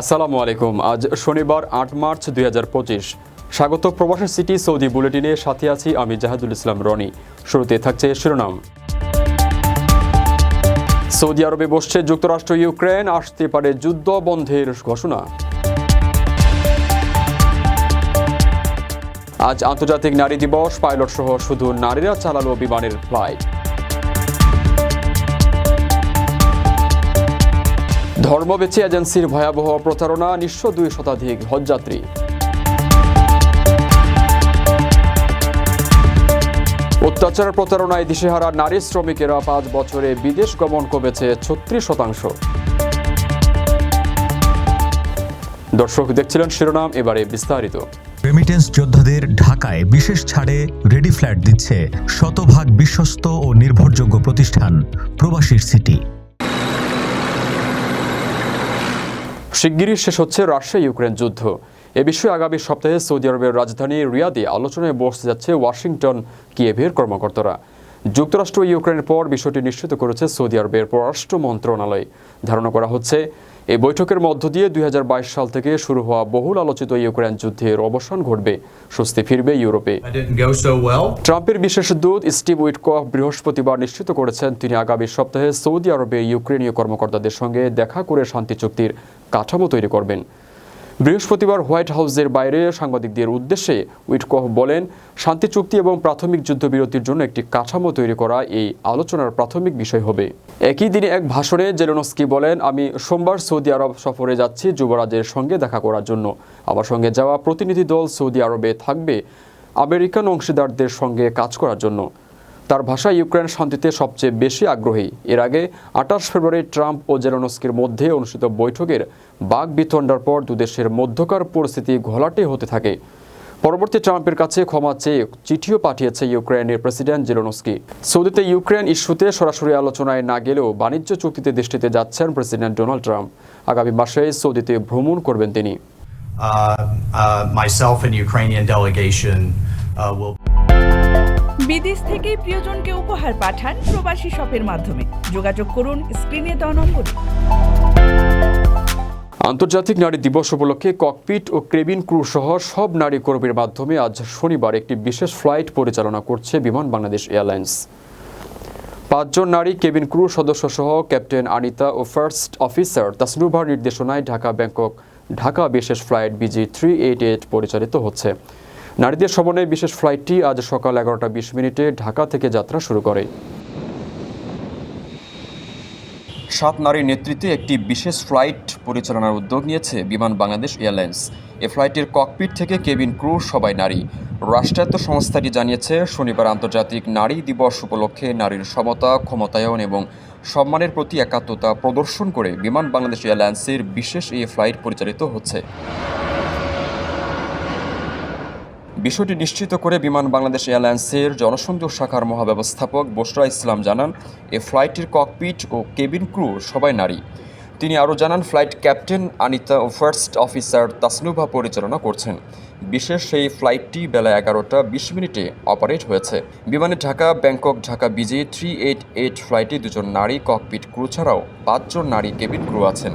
আসসালামু আলাইকুম। আজ শনিবার, আট মার্চ দুই হাজার পঁচিশ। স্বাগত প্রবাসী সিটি সৌদি বুলেটিনে, সাথে আছি আমি জাহাদুল ইসলাম রনি। শুরুতে থাকছে শিরোনাম। সৌদি আরবে বসছে যুক্তরাষ্ট্র, ইউক্রেন, আসতে পারে যুদ্ধ বন্ধের ঘোষণা। আজ আন্তর্জাতিক নারী দিবস, পাইলট সহ শুধু নারীরা চালালো বিমানের ফ্লাইট। ধর্মবেচি এজেন্সির ভয়াবহ প্রচারণা নিঃস্ব দুই শতাধিক হজযাত্রী। অত্যাচার প্রতারণায় দিশেহারা নারী শ্রমিকেরা পাঁচ বছরে বিদেশ গমন কমেছে ছত্রিশ শতাংশ। দর্শক দেখছিলেন শিরোনাম, এবারে বিস্তারিত। রেমিটেন্স যোদ্ধাদের ঢাকায় বিশেষ ছাড়ে রেডি ফ্ল্যাট দিচ্ছে শতভাগ বিশ্বস্ত ও নির্ভরযোগ্য প্রতিষ্ঠান, প্রবাসীর সিটি শিগগিরই শেষ হচ্ছে রাশিয়া ইউক্রেন যুদ্ধ। এ বিষয়ে আগামী সপ্তাহে সৌদি আরবের রাজধানী রিয়াদে আলোচনায় বসতে যাচ্ছে ওয়াশিংটন, কিয়েভের কর্মকর্তারা। যুক্তরাষ্ট্র ইউক্রেনের পর বিষয়টি নিশ্চিত করেছে সৌদি আরবের পররাষ্ট্র মন্ত্রণালয়। ধারণা করা হচ্ছে এই বৈঠকের মধ্য দিয়ে দুই হাজার বাইশ সাল থেকে শুরু হওয়া বহুল আলোচিত ইউক্রেন যুদ্ধের অবসান ঘটবে। স্বস্তি ফিরবে ইউরোপে. ট্রাম্পের বিশেষ দূত স্টিভ উইটকফ বৃহস্পতিবার নিশ্চিত করেছেন তিনি আগামী সপ্তাহে সৌদি আরবে ইউক্রেনীয় কর্মকর্তাদের সঙ্গে দেখা করে শান্তি চুক্তির কাঠামো তৈরি করবেন। বৃহস্পতিবার হোয়াইট হাউসের বাইরে সাংবাদিকদের উদ্দেশ্যে উইটকফ বলেন, শান্তি চুক্তি এবং প্রাথমিক যুদ্ধবিরতির জন্য একটি কাঠামো তৈরি করা এই আলোচনার প্রাথমিক বিষয় হবে। একই দিনে এক ভাষণে জেলেনস্কি বলেন, আমি সোমবার সৌদি আরব সফরে যাচ্ছি যুবরাজের সঙ্গে দেখা করার জন্য। আমার সঙ্গে যাওয়া প্রতিনিধি দল সৌদি আরবে থাকবে, আমেরিকান অংশীদারদের সঙ্গে কাজ করার জন্য। তার ভাষায় ইউক্রেন শান্তিতে সবচেয়ে বেশি আগ্রহী। এর আগে আঠাশ ফেব্রুয়ারি ট্রাম্প ও জেরোনস্কির মধ্যে অনুষ্ঠিত বৈঠকের বাঘ বিতণ্ডার পর দুদেশের মধ্যকার পরিস্থিতি ঘোলাটে হতে থাকে। পরবর্তী ট্রাম্পের কাছে ক্ষমা চেয়ে চিঠিও পাঠিয়েছে ইউক্রেনের প্রেসিডেন্ট জেরোনস্কি সৌদিতে ইউক্রেন ইস্যুতে সরাসরি আলোচনায় না গেলেও বাণিজ্য চুক্তিতে দৃষ্টিতে যাচ্ছেন প্রেসিডেন্ট ডোনাল্ড ট্রাম্প। আগামী মাসে সৌদিতে ভ্রমণ করবেন তিনি। বিদেশ থেকে প্রিয়জনকে উপহার পাঠান প্রবাসী শপের মাধ্যমে। যোগাযোগ করুন, স্ক্রিনে দেওয়া নম্বরে। আন্তর্জাতিক নারী দিবস উপলক্ষে ককপিট ও কেবিন ক্রু সহ সব নারী কর্মীর মাধ্যমে আজ শনিবার একটি বিশেষ ফ্লাইট পরিচালনা করছে বিমান বাংলাদেশ এয়ারলাইন্স। পাঁচজন নারী কেবিন ক্রু সদস্য সহ ক্যাপ্টেন আনিতা ও ফার্স্ট অফিসার তাসনুভার নির্দেশনায় ঢাকা, ব্যাংকক, ঢাকা বিশেষ flight BG three eight eight পরিচালিত হচ্ছে। নারীদের সমন্বয়ে বিশেষ ফ্লাইটটি আজ সকাল এগারোটা বিশ মিনিটে ঢাকা থেকে যাত্রা শুরু করে। সাত নারীর নেতৃত্বে একটি বিশেষ ফ্লাইট পরিচালনার উদ্যোগ নিয়েছে বিমান বাংলাদেশ এয়ারলাইন্স। এ ফ্লাইটের ককপিট থেকে কেবিন ক্রু সবাই নারী। রাষ্ট্রায়ত্ত সংস্থাটি জানিয়েছে, শনিবার আন্তর্জাতিক নারী দিবস উপলক্ষে নারীর সমতা, ক্ষমতায়ন এবং সম্মানের প্রতি একাত্মতা প্রদর্শন করে বিমান বাংলাদেশ এয়ারলাইন্সের বিশেষ এই ফ্লাইট পরিচালিত হচ্ছে। বিষয়টি নিশ্চিত করে বিমান বাংলাদেশ এয়ারলাইন্সের জনসংযোগ শাখার মহাব্যবস্থাপক বসরা ইসলাম জানান, এ ফ্লাইটের ককপিট ও কেবিন ক্রু সবাই নারী। তিনি আরও জানান, ফ্লাইট ক্যাপ্টেন আনিতা ও ফার্স্ট অফিসার তাসনুভা পরিচালনা করছেন। বিশেষ সেই ফ্লাইটটি বেলা এগারোটা বিশ মিনিটে অপারেট হয়েছে। বিমানে ঢাকা, ব্যাংকক, ঢাকা বিজে থ্রি এইট এইট ফ্লাইটে দুজন নারী ককপিট ক্রু ছাড়াও পাঁচজন নারী কেবিন ক্রু আছেন।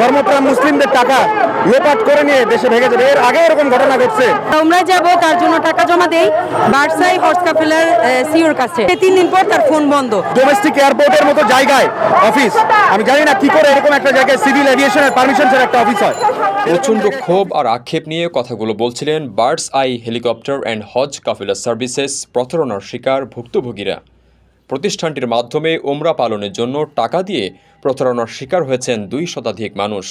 ধর্মপ্রাণ মুসলিমদের টাকা লোপাট করে নিয়ে দেশে ভেঙে যাবে। এর আগে এরকম ঘটনা ঘটছে। আমরা যাব তার জন্য টাকা জমা দেই বার্সাই হর্স কাপেলার সিওর কাছে। তিন দিন পর তার ফোন বন্ধ। ডোমেস্টিক এয়ারপোর্টের মতো জায়গায় অফিস আমি জানি না কি করে এরকম একটা জায়গায় সিভিল এভিয়েশনের পারমিশন ছাড়া একটা অফিস হয়। প্রচণ্ড ক্ষোভ আর আক্ষেপ নিয়ে কথাগুলো বলছিলেন Birds Eye Helicopter and Hajj Kafila Services প্রতারণার শিকার ভুক্তভোগীরা। প্রতিষ্ঠানটির মাধ্যমে ওমরা পালনের জন্য টাকা দিয়ে প্রতারণার শিকার হয়েছেন দুই শতাধিক মানুষ।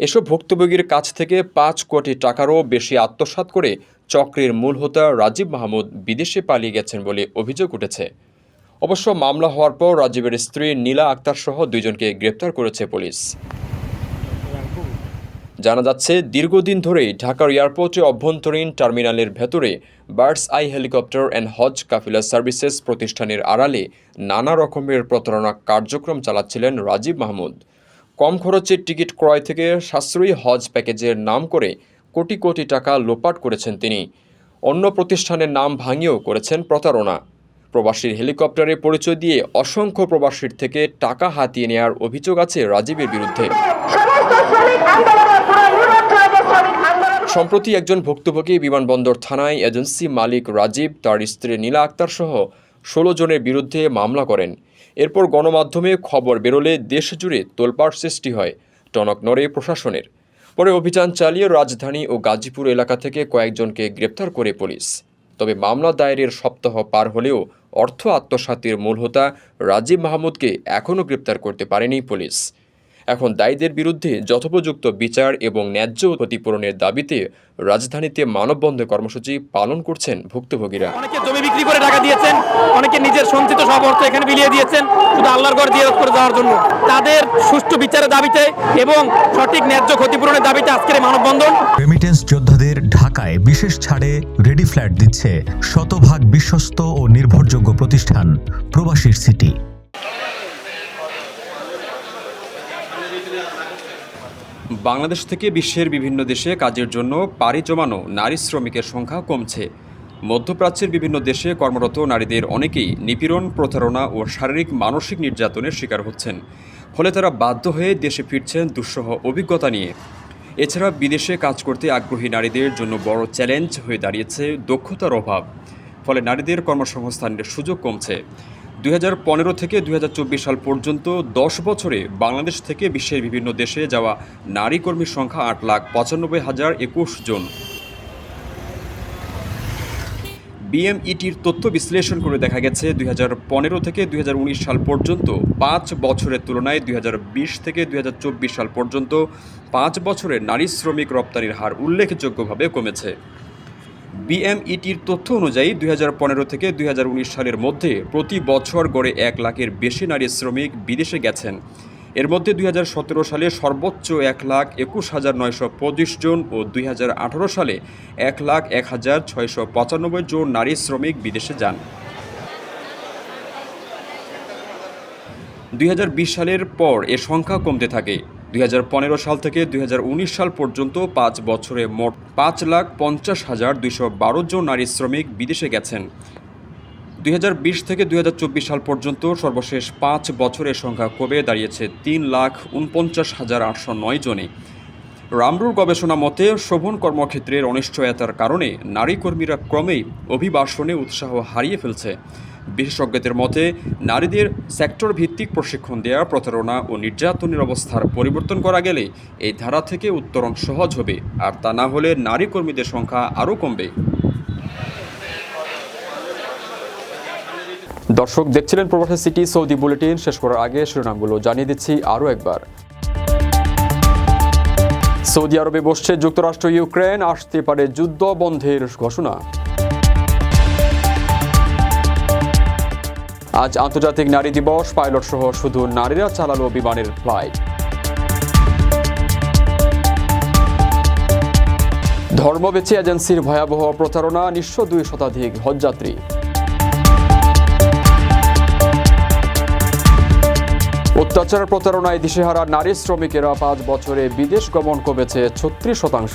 এসব ভুক্তভোগীর কাছ থেকে পাঁচ কোটি টাকারও বেশি আত্মসাত করে চক্রের মূল হোতা রাজীব মাহমুদ বিদেশে পালিয়ে গেছেন বলে অভিযোগ উঠেছে। অবশ্য মামলা হওয়ার পর রাজীবের স্ত্রী নীলা আক্তার সহ দুইজনকে গ্রেপ্তার করেছে পুলিশ। জানা যাচ্ছে, দীর্ঘদিন ধরেই ঢাকার এয়ারপোর্টে অভ্যন্তরীণ টার্মিনালের ভেতরে Birds Eye Helicopter and Hajj Kafila Services প্রতিষ্ঠানের আড়ালে নানা রকমের প্রতারণা কার্যক্রম চালাচ্ছিলেন রাজীব মাহমুদ। কম খরচে টিকিট ক্রয় থেকে সাশ্রয়ী হজ প্যাকেজের নাম করে কোটি কোটি টাকা লোপাট করেছেন তিনি। অন্য প্রতিষ্ঠানের নাম ভাঙিয়েও করেছেন প্রতারণা। প্রবাসীর হেলিকপ্টারে পরিচয় দিয়ে অসংখ্য প্রবাসীর থেকে টাকা হাতিয়ে নেওয়ার অভিযোগ আছে রাজীবের বিরুদ্ধে। সম্প্রতি একজন ভুক্তভোগী বিমানবন্দর থানায় এজেন্সি মালিক রাজীব, তার স্ত্রী নীলা আক্তার সহ ষোলো জনের বিরুদ্ধে মামলা করেন। এরপর গণমাধ্যমে খবর বেরোলে দেশ জুড়ে তোলপাড় সৃষ্টি হয় টনক নড়ে প্রশাসনের। পরে অভিযান চালিয়ে রাজধানী ও গাজীপুর এলাকা থেকে কয়েকজনকে গ্রেপ্তার করে পুলিশ। তবে মামলা দায়েরের সপ্তাহ পার হলেও অর্থ আত্মসাতের মূল হোতা রাজীব মাহমুদকে এখনও গ্রেপ্তার করতে পারেনি পুলিশ। এখন দায়ীদের বিরুদ্ধে যথোপযুক্ত বিচার এবং ন্যায্য ক্ষতিপূরণের দাবিতে রাজধানীতে মানববন্ধন কর্মসূচি পালন করছেন ভুক্তভোগীরা। অনেকে জমি বিক্রি করে টাকা দিয়েছেন অনেকে নিজের সঞ্চিত সব অর্থ এখানে বিলিয়ে দিয়েছেন শুধু আল্লাহর ঘর দিয়ে করে যাওয়ার জন্য। তাদের সুষ্ঠু বিচারের দাবিতে এবং সঠিক ন্যায্য ক্ষতিপূরণের দাবিতে আজকের মানববন্ধন। রেমিটেন্স যোদ্ধাদের ঢাকায় বিশেষ ছাড়ে রেডি ফ্ল্যাট দিচ্ছে শতভাগ বিশ্বস্ত ও নির্ভরযোগ্য প্রতিষ্ঠান প্রবাসীর সিটি। বাংলাদেশ থেকে বিশ্বের বিভিন্ন দেশে কাজের জন্য পাড়ি জমানো নারী শ্রমিকের সংখ্যা কমছে। মধ্যপ্রাচ্যের বিভিন্ন দেশে কর্মরত নারীদের অনেকেই নিপীড়ন, প্রতারণা ও শারীরিক মানসিক নির্যাতনের শিকার হচ্ছেন। ফলে তারা বাধ্য হয়ে দেশে ফিরছেন দুঃসহ অভিজ্ঞতা নিয়ে। এছাড়া বিদেশে কাজ করতে আগ্রহী নারীদের জন্য বড় চ্যালেঞ্জ হয়ে দাঁড়িয়েছে দক্ষতার অভাব। ফলে নারীদের কর্মসংস্থানের সুযোগ কমছে। দুই হাজার পনেরো থেকে দুই হাজার চব্বিশ সাল পর্যন্ত দশ বছরে বাংলাদেশ থেকে বিশ্বের বিভিন্ন দেশে যাওয়া নারী কর্মীর সংখ্যা আট লাখ পঁচানব্বই হাজার একুশ জন। বিএমইটির তথ্য বিশ্লেষণ করে দেখা গেছে, দুই হাজার পনেরো থেকে দুই হাজার উনিশ সাল পর্যন্ত পাঁচ বছরের তুলনায় দুই হাজার বিশ থেকে দুই হাজার চব্বিশ সাল পর্যন্ত পাঁচ বছরে নারী শ্রমিক রপ্তানির হার উল্লেখযোগ্যভাবে কমেছে। বিএমইটির তথ্য অনুযায়ী দুই হাজার পনেরো থেকে দুই হাজার উনিশ সালের মধ্যে প্রতি বছর গড়ে এক লাখের বেশি নারী শ্রমিক বিদেশে গেছেন। এর মধ্যে দুই হাজার সতেরো সালে সর্বোচ্চ এক লাখ একুশ হাজার নয়শো পঁচিশ জন ও দুই হাজার আঠেরো সালে এক লাখ এক হাজার ছয়শো পঁচানব্বই জন নারী শ্রমিক বিদেশে যান। দুই হাজার বিশ সালের পর এ সংখ্যা কমতে থাকে। দুই হাজার পনেরো সাল থেকে দুই হাজার উনিশ সাল পর্যন্ত পাঁচ বছরে মোট পাঁচ লাখ পঞ্চাশ হাজার দুইশো বারো জন নারী শ্রমিক বিদেশে গেছেন। দুই হাজার বিশ থেকে দুই হাজার চব্বিশ সাল পর্যন্ত সর্বশেষ পাঁচ বছরের সংখ্যা কমে দাঁড়িয়েছে তিন লাখ উনপঞ্চাশ হাজার আটশো নয় জনে। রামরুর গবেষণা মতে, শোভন কর্মক্ষেত্রের অনিশ্চয়তার কারণে নারী কর্মীরা ক্রমেই অভিবাসনে উৎসাহ হারিয়ে ফেলছে। বিশেষজ্ঞদের মতে, নারীদের সেক্টর ভিত্তিক প্রশিক্ষণ দেওয়া প্রতারণা ও নির্যাতনের অবস্থার পরিবর্তন করা গেলে এই ধারা থেকে উত্তরণ সহজ হবে, আর তা না হলে নারী কর্মীদের সংখ্যা আরও কমবে। দর্শক, দেখছিলেন প্রবাসী সিটি সৌদি বুলেটিন। শেষ করার আগে শিরোনামগুলো জানিয়ে দিচ্ছি আরও একবার। সৌদি আরবে বসছে যুক্তরাষ্ট্র ইউক্রেন আসতে পারে যুদ্ধ বন্ধের ঘোষণা। আজ আন্তর্জাতিক নারী দিবস, পাইলট সহ শুধু নারীরা চালালো বিমানের ফ্লাইট। ধর্মবেচী এজেন্সির ভয়াবহ প্রতারণা, নিঃস্ব দুই শতাধিক হজযাত্রী। অত্যাচার প্রতারণায় দিশেহারা নারী শ্রমিকেরা পাঁচ বছরে বিদেশ গমন কমেছে ছত্রিশ শতাংশ।